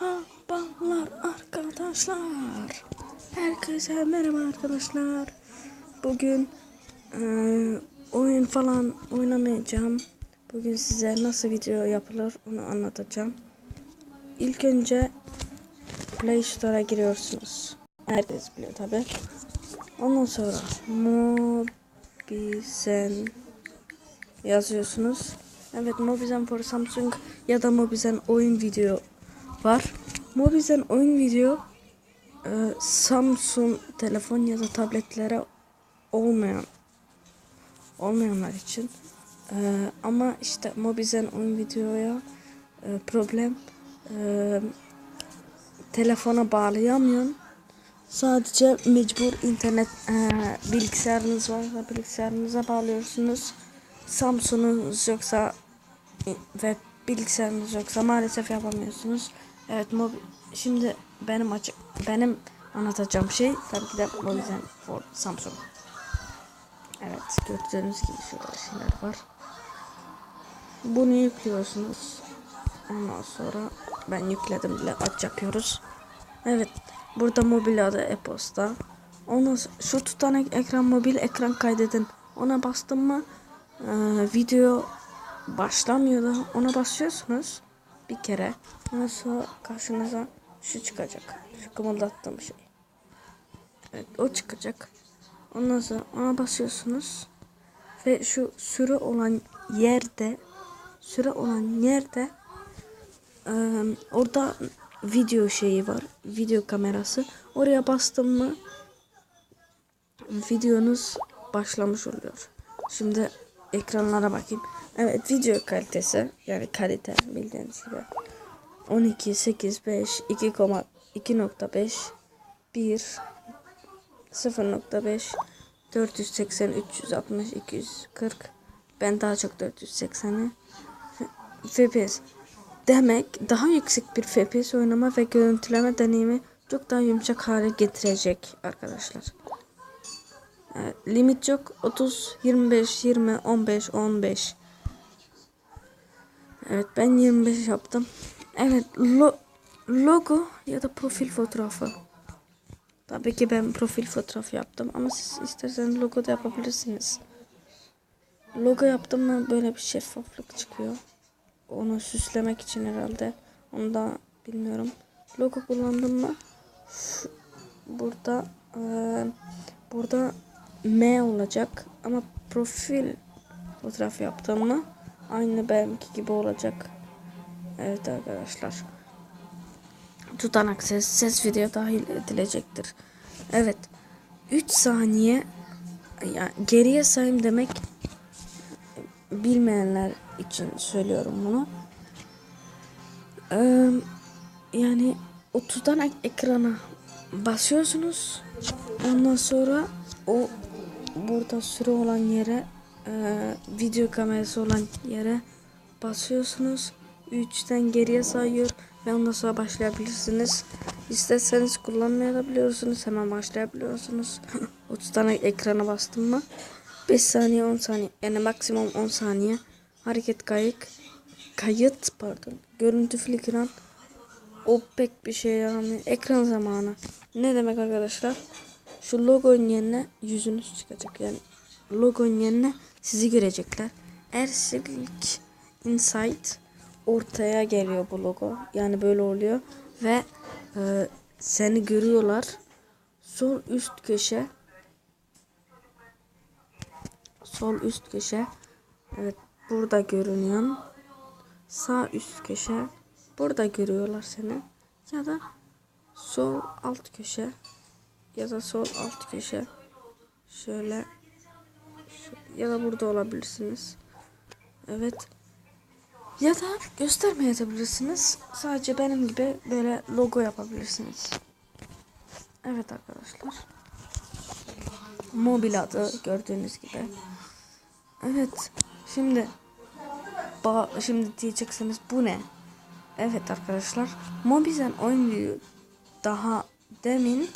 Merhabalar arkadaşlar. Herkese merhaba arkadaşlar. Bugün eee, oyun falan oynamayacağım. Bugün size nasıl video yapılır onu anlatacağım. İlk önce Play Store'a giriyorsunuz. Herkes biliyor tabi. Ondan sonra Mobizen yazıyorsunuz. Evet Mobizen for Samsung ya da Mobizen oyun video var. Mobizen oyun video e, Samsung telefon ya da tabletlere olmayan olmayanlar için. E, ama işte Mobizen oyun videoya e, problem e, telefona bağlayamıyorsun. Sadece mecbur internet e, bilgisayarınız varsa bilgisayarınıza bağlıyorsunuz. Samsung'unuz yoksa ve bilgisayarınız yoksa maalesef yapamıyorsunuz. Evet mob şimdi benim açık benim anlatacağım şey tabii ki de Mobizen for Samsung. Evet gördüğünüz gibi şöyle şeyler var. Bunu yüklüyorsunuz. Ondan sonra ben yükledim bile aç yapıyoruz. Evet burada mobil adı e-posta. Sonra şu tutanak ekran mobil ekran kaydedin. Ona bastım mı e, video başlamıyor da ona basıyorsunuz bir kere. Ondan sonra karşınıza şu çıkacak. Şu kımıldattığım şey. Evet o çıkacak. Ondan sonra ona basıyorsunuz. Ve şu süre olan yerde süre olan yerde e, orada video şeyi var. Video kamerası. Oraya bastım mı videonuz başlamış oluyor. Şimdi ekranlara bakayım. Evet video kalitesi yani kalite bildiğiniz gibi. 12 8 5 2,2.5 1 0.5 480 360 240 ben daha çok 480'i FPS demek daha yüksek bir FPS oynama ve görüntüleme deneyimi çok daha yumuşak hale getirecek arkadaşlar. Limit yok. 30 25 20 15 15 Evet ben 25 yaptım. Evet lo logo ya da profil fotoğrafı. Tabii ki ben profil fotoğrafı yaptım ama siz isterseniz logo da yapabilirsiniz. Logo yaptım mı böyle bir şeffaflık çıkıyor. Onu süslemek için herhalde. Onu da bilmiyorum. Logo kullandım mı? Burada e, burada M olacak ama profil fotoğraf yaptım mı aynı benimki gibi olacak. Evet arkadaşlar. Tutanak ses, ses video dahil edilecektir. Evet. 3 saniye yani geriye sayım demek bilmeyenler için söylüyorum bunu. Ee, yani o tutanak ekrana basıyorsunuz. Ondan sonra o burada süre olan yere e, video kamerası olan yere basıyorsunuz. 3'ten geriye sayıyor ve ondan sonra başlayabilirsiniz. İsterseniz kullanmayabiliyorsunuz. Hemen başlayabiliyorsunuz. 30 tane ekrana bastım mı 5 saniye 10 saniye yani maksimum 10 saniye hareket kayık kayıt pardon görüntü filan o pek bir şey yaramıyor. Ekran zamanı. Ne demek arkadaşlar? Şu logonun yerine yüzünüz çıkacak. Yani logonun yerine sizi görecekler. Ersilk Insight ortaya geliyor bu logo. Yani böyle oluyor. Ve e, seni görüyorlar. Sol üst köşe sol üst köşe evet burada görünüyor. Sağ üst köşe burada görüyorlar seni. Ya da sol alt köşe ya da sol alt köşe şöyle ya da burada olabilirsiniz. Evet. Ya da göstermeyebilirsiniz. Sadece benim gibi böyle logo yapabilirsiniz. Evet arkadaşlar. Mobil adı gördüğünüz gibi. Evet. Şimdi şimdi diyeceksiniz bu ne? Evet arkadaşlar. Mobizen oyun video daha demin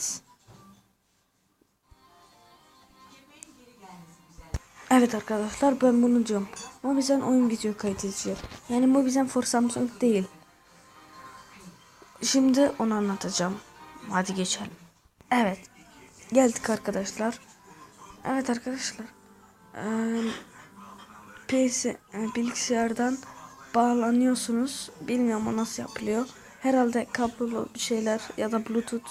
Evet arkadaşlar ben bunu diyorum. Mobizen oyun video kaydedici. Yani Mobizen for Samsung değil. Şimdi onu anlatacağım. Hadi geçelim. Evet. Geldik arkadaşlar. Evet arkadaşlar. Eee PC e, bilgisayardan bağlanıyorsunuz. Bilmiyorum o nasıl yapılıyor. Herhalde kablolu bir şeyler ya da bluetooth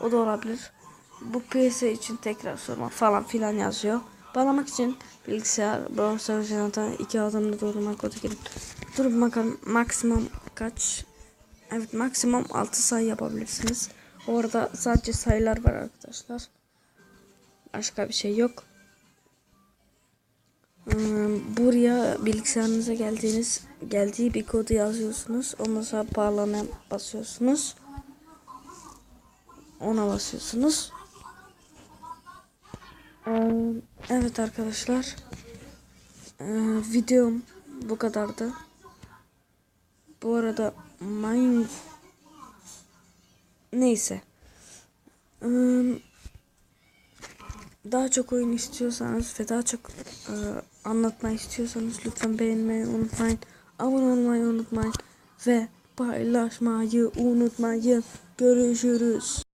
o da olabilir. Bu PC için tekrar sorma falan filan yazıyor. Bağlamak için bilgisayar browser üzerinden iki adımda doğrulma kodu girin. Dur bakalım maksimum kaç? Evet maksimum 6 sayı yapabilirsiniz. Orada sadece sayılar var arkadaşlar. Başka bir şey yok. Hmm, Buraya bilgisayarınıza geldiğiniz geldiği bir kodu yazıyorsunuz. Ondan sonra bağlana basıyorsunuz. Ona basıyorsunuz. Ee, Evet arkadaşlar. Ee, Videom bu kadardı. Bu arada Mine neyse. Ee, daha çok oyun istiyorsanız ve daha çok e, anlatma istiyorsanız lütfen beğenmeyi unutmayın. Abone olmayı unutmayın ve paylaşmayı unutmayın. Görüşürüz.